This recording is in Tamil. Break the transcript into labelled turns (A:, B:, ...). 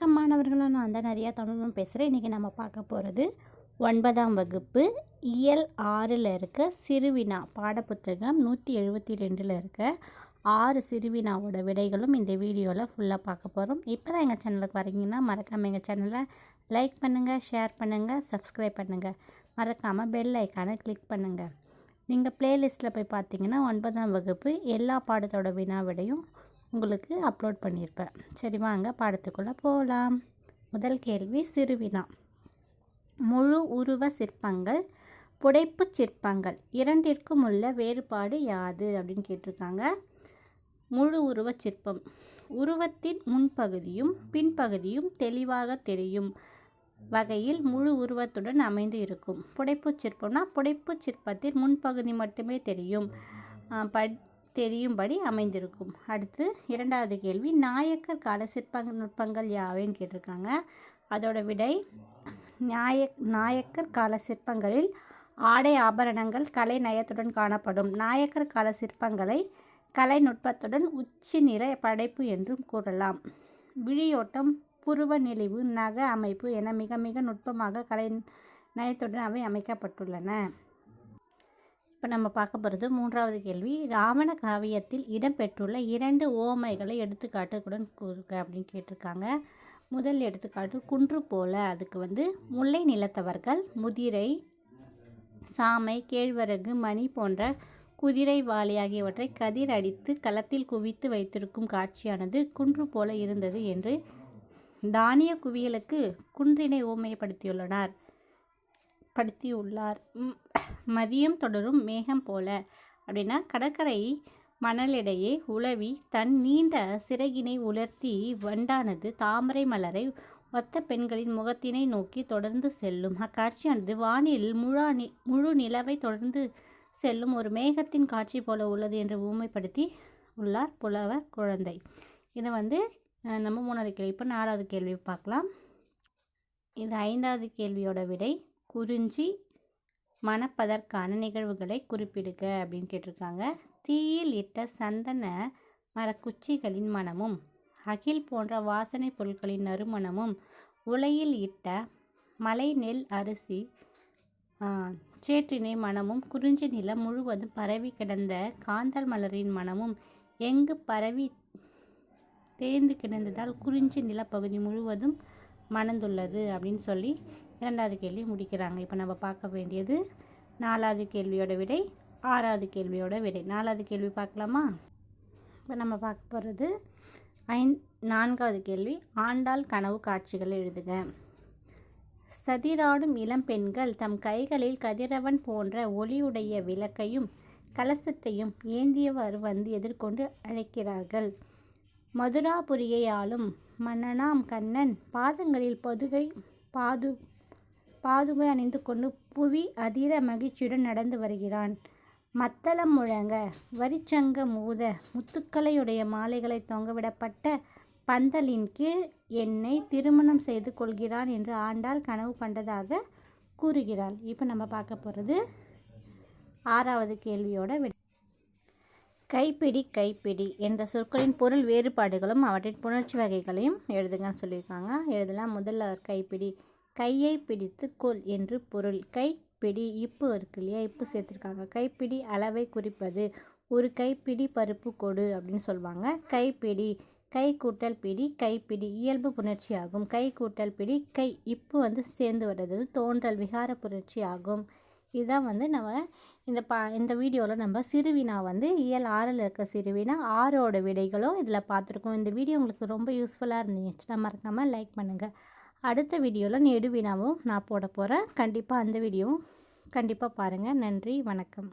A: வணக்கம் மாணவர்களும் நான் தான் நிறையா தமிழும் பேசுகிறேன் இன்றைக்கி நம்ம பார்க்க போகிறது ஒன்பதாம் வகுப்பு இயல் ஆறில் இருக்க சிறுவினா பாடப்புத்தகம் நூற்றி எழுபத்தி ரெண்டில் இருக்க ஆறு சிறுவினாவோட விடைகளும் இந்த வீடியோவில் ஃபுல்லாக பார்க்க போகிறோம் இப்போ தான் எங்கள் சேனலுக்கு வரீங்கன்னா மறக்காமல் எங்கள் சேனலை லைக் பண்ணுங்கள் ஷேர் பண்ணுங்கள் சப்ஸ்கிரைப் பண்ணுங்கள் மறக்காமல் பெல் ஐக்கானை கிளிக் பண்ணுங்கள் நீங்கள் ப்ளேலிஸ்ட்டில் போய் பார்த்தீங்கன்னா ஒன்பதாம் வகுப்பு எல்லா பாடத்தோட வினா விடையும் உங்களுக்கு அப்லோட் பண்ணியிருப்பேன். சரி வாங்க பாடத்துக்குள்ளே போகலாம் முதல் கேள்வி சிறுவினா. முழு உருவ சிற்பங்கள் புடைப்பு சிற்பங்கள் இரண்டிற்கும் உள்ள வேறுபாடு யாது? அப்படின்னு கேட்டிருக்காங்க. முழு உருவ சிற்பம். உருவத்தின் முன்பகுதியும் பின்பகுதியும் தெளிவாக தெரியும் வகையில் முழு உருவத்துடன் அமைந்து இருக்கும். புடைப்பு சிற்பம்னா புடைப்பு சிற்பத்தின் முன்பகுதி மட்டுமே தெரியும். பட் தெரியும்படி அமைந்திருக்கும். அடுத்து இரண்டாவது கேள்வி நாயக்கர் கால சிற்ப நுட்பங்கள் யாவைன்னு கேட்டிருக்காங்க. அதோட விடை நாயக் நாயக்கர் கால சிற்பங்களில் ஆடை ஆபரணங்கள் கலை நயத்துடன் காணப்படும். நாயக்கர் கால சிற்பங்களை கலை நுட்பத்துடன் உச்சி நிற படைப்பு என்றும் கூறலாம். விழியோட்டம் புருவ நெளிவு நக அமைப்பு என மிக மிக நுட்பமாக கலை நயத்துடன் அவை அமைக்கப்பட்டுள்ளன. இப்போ நம்ம பார்க்க போகிறது மூன்றாவது கேள்வி. ராவண காவியத்தில் இடம்பெற்றுள்ள இரண்டு ஓமைகளை எடுத்துக்காட்டுக்குடன் கூறுக அப்படின்னு கேட்டிருக்காங்க. முதல் எடுத்துக்காட்டு குன்று போல. அதுக்கு வந்து முல்லை நிலத்தவர்கள் முதிரை சாமை கேழ்வரகு மணி போன்ற குதிரை வாளி ஆகியவற்றை கதிர் அடித்து களத்தில் குவித்து வைத்திருக்கும் காட்சியானது குன்று போல இருந்தது என்று தானிய குவியலுக்கு குன்றினை ஓமையப்படுத்தியுள்ளனர் படுத்தியுள்ளார் மதியம் தொடரும் மேகம் போல அப்படின்னா கடற்கரை மணலிடையே உளவி தன் நீண்ட சிறகினை உலர்த்தி வண்டானது தாமரை மலரை ஒத்த பெண்களின் முகத்தினை நோக்கி தொடர்ந்து செல்லும். அக்காட்சியானது வானில் முழு நி முழு நிலவை தொடர்ந்து செல்லும் ஒரு மேகத்தின் காட்சி போல உள்ளது என்று ஊமைப்படுத்தி உள்ளார் புலவர் குழந்தை. இதை வந்து நம்ம மூணாவது கேள்வி இப்போ நாலாவது கேள்வி பார்க்கலாம். இது ஐந்தாவது கேள்வியோட விடை. குறிஞ்சி மணப்பதற்கான நிகழ்வுகளை குறிப்பிடுக அப்படின்னு கேட்டிருக்காங்க. தீயில் இட்ட சந்தன மரக்குச்சிகளின் மனமும் அகில் போன்ற வாசனை பொருட்களின் நறுமணமும் உலையில் இட்ட மலை நெல் அரிசி சேற்றினை மனமும் குறிஞ்சி நிலம் முழுவதும் பரவி கிடந்த காந்தல் மலரின் மனமும் எங்கு பரவி தேர்ந்து கிடந்ததால் குறிஞ்சி நிலப்பகுதி முழுவதும் மணந்துள்ளது அப்படின்னு சொல்லி இரண்டாவது கேள்வி முடிக்கிறாங்க. இப்போ நம்ம பார்க்க வேண்டியது நாலாவது கேள்வியோட விடை ஆறாவது கேள்வியோட விடை. நாலாவது கேள்வி பார்க்கலாமா? இப்போ நம்ம பார்க்க போகிறது ஐந் நான்காவது கேள்வி ஆண்டாள் கனவு காட்சிகளை எழுதுக. சதிராடும் இளம் பெண்கள் தம் கைகளில் கதிரவன் போன்ற ஒளியுடைய விளக்கையும் கலசத்தையும் ஏந்தியவாறு வந்து எதிர்கொண்டு அழைக்கிறார்கள். மதுராபுரியை ஆளும் மன்னனாம் கண்ணன் பாதங்களில் பொதுகை பாது பாதுகை அணிந்து கொண்டு புவி அதிர மகிழ்ச்சியுடன் நடந்து வருகிறான். மத்தளம் முழங்க வரிச்சங்க மூத முத்துக்களையுடைய மாலைகளை தொங்கவிடப்பட்ட பந்தலின் கீழ் என்னை திருமணம் செய்து கொள்கிறான் என்று ஆண்டாள் கனவு கண்டதாக கூறுகிறாள். இப்போ நம்ம பார்க்க போகிறது ஆறாவது கேள்வியோட விட. கைப்பிடி கைப்பிடி என்ற சொற்களின் பொருள் வேறுபாடுகளும் அவற்றின் புணர்ச்சி வகைகளையும் எழுதுங்கன்னு சொல்லியிருக்காங்க. எழுதலாம் முதல்ல கைப்பிடி. கையை பிடித்து கொள் என்று பொருள். கைப்பிடி இப்பு இருக்கு இல்லையா? இப்பு சேர்த்துருக்காங்க. கைப்பிடி அளவை குறிப்பது. ஒரு கைப்பிடி பருப்பு கொடு அப்படின்னு சொல்லுவாங்க. கைப்பிடி கை கூட்டல் பிடி கைப்பிடி இயல்பு புணர்ச்சி ஆகும். கை கூட்டல் பிடி கை இப்பு வந்து சேர்ந்து வர்றது தோன்றல் விகார புணர்ச்சி ஆகும். இதுதான் வந்து நம்ம இந்த பா இந்த வீடியோவில் நம்ம சிறுவினா வந்து இயல் ஆறில் இருக்க சிறுவினா ஆறோட விடைகளும் இதில் பார்த்துருக்கோம். இந்த வீடியோ உங்களுக்கு ரொம்ப யூஸ்ஃபுல்லாக இருந்துச்சுன்னா மறக்காமல் லைக் பண்ணுங்கள் அடுத்த வீடியோவில் நெடு வினாவும் நான் போட போகிறேன் கண்டிப்பாக அந்த வீடியோவும் கண்டிப்பாக பாருங்கள் நன்றி. வணக்கம்.